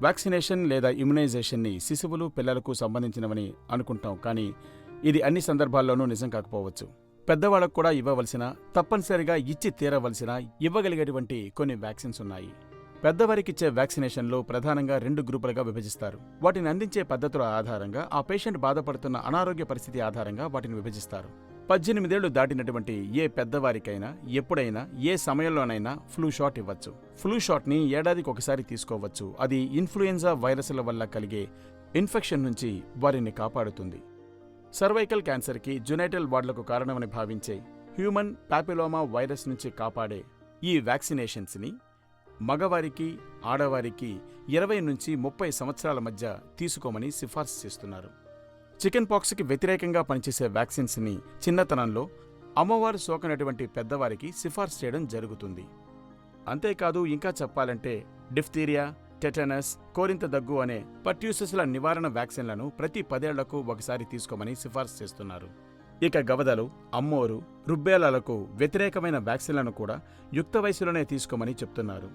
Vaccination లేదా ఇమ్యునైజేషన్ని శిశువులు పిల్లలకు సంబంధించినవని అనుకుంటాం కానీ ఇది అన్ని సందర్భాల్లోనూ నిజం కాకపోవచ్చు. పెద్దవాళ్ళకు కూడా ఇవ్వవలసిన తప్పనిసరిగా ఇచ్చి తీరవలసిన ఇవ్వగలిగేటువంటి కొన్ని వ్యాక్సిన్స్ ఉన్నాయి. పెద్దవారికిచ్చే వ్యాక్సినేషన్లు ప్రధానంగా రెండు గ్రూపులుగా విభజిస్తారు. వాటిని అందించే పద్ధతుల ఆధారంగా ఆ పేషెంట్ బాధపడుతున్న అనారోగ్య పరిస్థితి ఆధారంగా వాటిని విభజిస్తారు. పద్దెనిమిదేళ్ళు దాటినటువంటి ఏ పెద్దవారికైనా ఎప్పుడైనా ఏ సమయంలోనైనా ఫ్లూ షాట్ ఇవ్వచ్చు. ఫ్లూ షాట్ని ఏడాదికి ఒకసారి తీసుకోవచ్చు. అది ఇన్ఫ్లుయెంజా వైరస్ల వల్ల కలిగే ఇన్ఫెక్షన్ నుంచి వారిని కాపాడుతుంది. సర్వైకల్ క్యాన్సర్కి జునైటల్ వార్డులకు కారణమని భావించే హ్యూమన్ పాపిలోమా వైరస్ నుంచి కాపాడే ఈ వ్యాక్సినేషన్స్ని మగవారికి ఆడవారికి ఇరవై నుంచి ముప్పై సంవత్సరాల మధ్య తీసుకోమని సిఫార్సు చేస్తున్నారు. చికెన్ పాక్స్కి వ్యతిరేకంగా పనిచేసే వ్యాక్సిన్స్ని చిన్నతనంలో అమ్మవారు సోకనటువంటి పెద్దవారికి సిఫార్సు చేయడం జరుగుతుంది. అంతేకాదు ఇంకా చెప్పాలంటే డిఫ్తీరియా టెటనస్ కోరింత దగ్గు అనే పట్యూసెస్ల నివారణ వ్యాక్సిన్లను ప్రతి పదేళ్ళకు ఒకసారి తీసుకోమని సిఫార్సు చేస్తున్నారు. ఇక గవదలు అమ్మోరు రుబ్బేలాలకు వ్యతిరేకమైన వ్యాక్సిన్లను కూడా యుక్త వయసులోనే తీసుకోమని చెప్తున్నారు.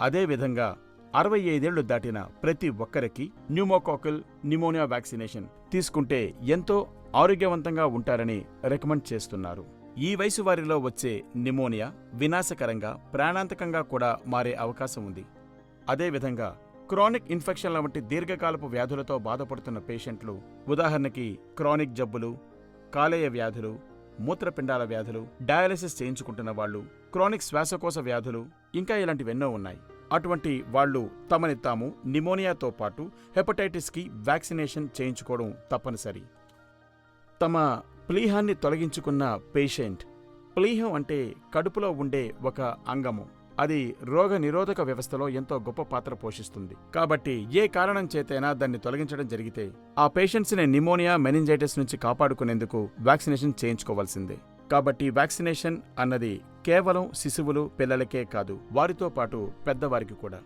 అదేవిధంగా అరవై ఐదేళ్ళు దాటిన ప్రతి ఒక్కరికి న్యూమోకాకల్ న్యూమోనియా వ్యాక్సినేషన్ తీసుకుంటే ఎంతో ఆరోగ్యవంతంగా ఉంటారని రికమెండ్ చేస్తున్నారు. ఈ వయసు వారిలో వచ్చే నిమోనియా వినాశకరంగా ప్రాణాంతకంగా కూడా మారే అవకాశం ఉంది. అదేవిధంగా క్రానిక్ ఇన్ఫెక్షన్ల వంటి దీర్ఘకాలపు వ్యాధులతో బాధపడుతున్న పేషెంట్లు ఉదాహరణకి క్రానిక్ జబ్బులు కాలేయ వ్యాధులు మూత్రపిండాల వ్యాధులు డయాలసిస్ చేయించుకుంటున్న వాళ్ళు క్రానిక్ శ్వాసకోశ వ్యాధులు ఇంకా ఇలాంటివెన్నో ఉన్నాయి. అటువంటి వాళ్ళు తమని తాము నిమోనియాతో పాటు హెపటైటిస్కి వ్యాక్సినేషన్ చేయించుకోవడం తప్పనిసరి. తమ ప్లీహాన్ని తొలగించుకున్న పేషెంట్ ప్లీహం అంటే కడుపులో ఉండే ఒక అంగము. అది రోగ నిరోధక వ్యవస్థలో ఎంతో గొప్ప పాత్ర పోషిస్తుంది. కాబట్టి ఏ కారణం చేతైనా దాన్ని తొలగించడం జరిగితే ఆ పేషెంట్స్ని నిమోనియా మెనింజైటిస్ నుంచి కాపాడుకునేందుకు వ్యాక్సినేషన్ చేయించుకోవాల్సిందే. కాబట్టి వ్యాక్సినేషన్ అన్నది కేవలం శిశువులు పిల్లలకే కాదు వారితో పాటు పెద్దవారికి కూడా.